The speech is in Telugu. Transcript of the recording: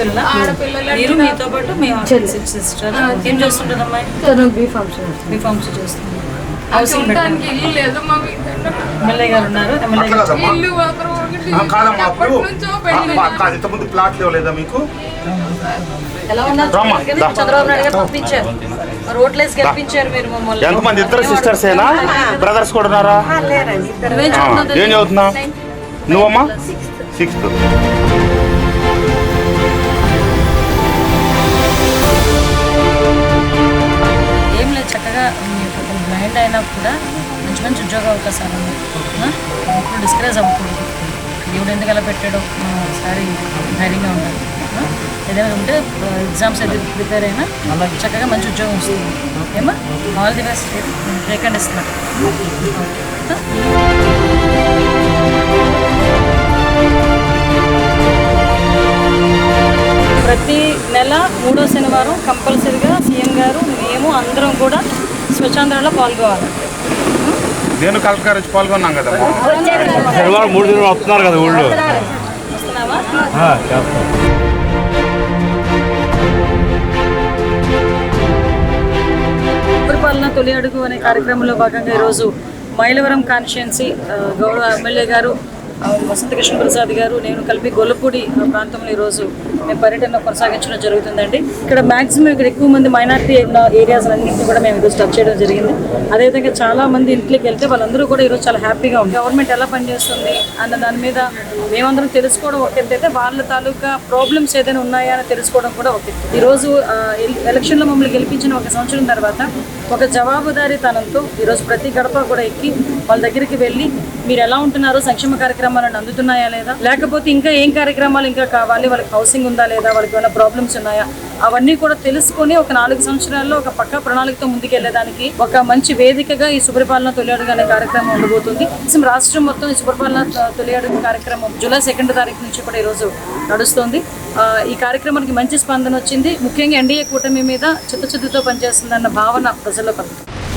ఆడపిల్ల ఆడపిల్లలు మీరు మీతో పాటు మీ సిస్టర్. ఏం చేస్తుంటుంది అమ్మాయి తను బీ ఫంక్షన్ మీ ఫార్మ్స్ చేస్తుంది. ఇల్లు లేదు మాకు ఎమ్మెల్యే గారు ఉన్నారు ఎమ్మెల్యే అట్లా గారు కదమ్మా ఇల్లు మాత్రం ఒకటి ఆ, కాదమ్మా అప్పుడు ఎప్పటి నుంచో పెళ్ళి ఆ, కాదు ఇంతకుముందు ప్లాట్లు ఇవ్వలేదా మీకు? ఎలా ఉన్నారు? రామ్మా, చూడండి, దా. చంద్రబాబు నాయుడు గారు పంపించారు మరి ఓట్లేసి గెలిపించారు మీరు మమ్మల్ని. ఎంతమంది ఇద్దరు సిస్టర్స్ ఏనా? బ్రదర్స్ కూడా ఉన్నారా? ఏం చదువుతున్నావు? నువ్వమ్మా? సిక్స్త్ బ్లైండ్ అయినా కూడా మంచి మంచి ఉద్యోగ అవకాశాలు ఉన్నాయి? ఇప్పుడు డిస్కరేజ్ అవ్వకూడదు. దేవుడు ఎందుకు అలా పెట్టాడో ఒకసారి ధైర్యంగా ఉండాలి? ఏదైనా ఉంటే ఎగ్జామ్స్ అయితే ప్రిపేర్ అయినా చక్కగా మంచి ఉద్యోగం వస్తుంది. ఏమా ఆల్ ది బెస్ట్ టేకండ్ ఇస్తున్నారు ప్రతి నెల మూడో శనివారం కంపల్సరిగా సీఎం గారు మేము అందరం కూడా స్వచ్ఛాంధ్రలో పాల్గొవాలి నేను కలెక్టర్ గారు వచ్చి పాల్గొన్నాం శనివారం మూడు దినాలు వస్తున్నారు కదా ఊళ్ళో. పరిపాలన తొలి అడుగు అనే కార్యక్రమంలో భాగంగా ఈరోజు మైలవరం కాన్స్టిట్యున్సీ గౌరవ ఎమ్మెల్యే గారు ఆ, వసంత కృష్ణ ప్రసాద్ గారు నేను కలిపి గొల్లపూడి ప్రాంతంలో ఈరోజు పర్యటన కొనసాగించడం జరుగుతుందండి. ఇక్కడ మాక్సిమం ఇక్కడ ఎక్కువ మంది మైనార్టీ ఏరియాస్ అన్నింటినీ కూడా మేము ఈరోజు టచ్ చేయడం జరిగింది. అదేవిధంగా చాలా మంది ఇంట్లోకి వెళ్తే వాళ్ళందరూ కూడా ఈరోజు చాలా హ్యాపీగా ఉంది గవర్నమెంట్ ఎలా పనిచేస్తుంది అన్న దాని మీద మేమందరం తెలుసుకోవడం ఒక ఎత్తు అయితే వాళ్ళ తాలూకా ప్రాబ్లమ్స్ ఏదైనా ఉన్నాయా అని తెలుసుకోవడం కూడా ఒక ఎత్తు. ఈరోజు ఎలక్షన్లో మమ్మల్ని గెలిపించిన ఒక సంవత్సరం తర్వాత ఒక జవాబుదారీతనంతో ఈరోజు ప్రతి గడప కూడా ఎక్కి వాళ్ళ దగ్గరికి వెళ్ళి మీరు ఎలా ఉంటున్నారో సంక్షేమ కార్యక్రమాలను అందుతున్నాయా లేదా? లేకపోతే ఇంకా ఏం కార్యక్రమాలు ఇంకా కావాలి? వాళ్ళకి హౌసింగ్ ఉందా లేదా వాళ్ళకి ఏమైనా ప్రాబ్లమ్స్ ఉన్నాయా? అవన్నీ కూడా తెలుసుకొని ఒక నాలుగు సంవత్సరాల్లో ఒక పక్క ప్రణాళికతో ముందుకెళ్ళేదానికి ఒక మంచి వేదికగా ఈ సుపరిపాలన తొలి అడుగు అనే కార్యక్రమం ఉండబోతుంది. రాష్ట్రం మొత్తం ఈ సుపరిపాలన త- తొలి అడుగు కార్యక్రమం జూలై సెకండ్ తారీఖు నుంచి కూడా ఈరోజు నడుస్తుంది. ఈ కార్యక్రమానికి మంచి స్పందన వచ్చింది. ముఖ్యంగా ఎన్డీఏ కూటమి మీద చిత్తశుద్ధితో పనిచేస్తుందన్న భావన ప్రజల్లో కలుగుతుంది.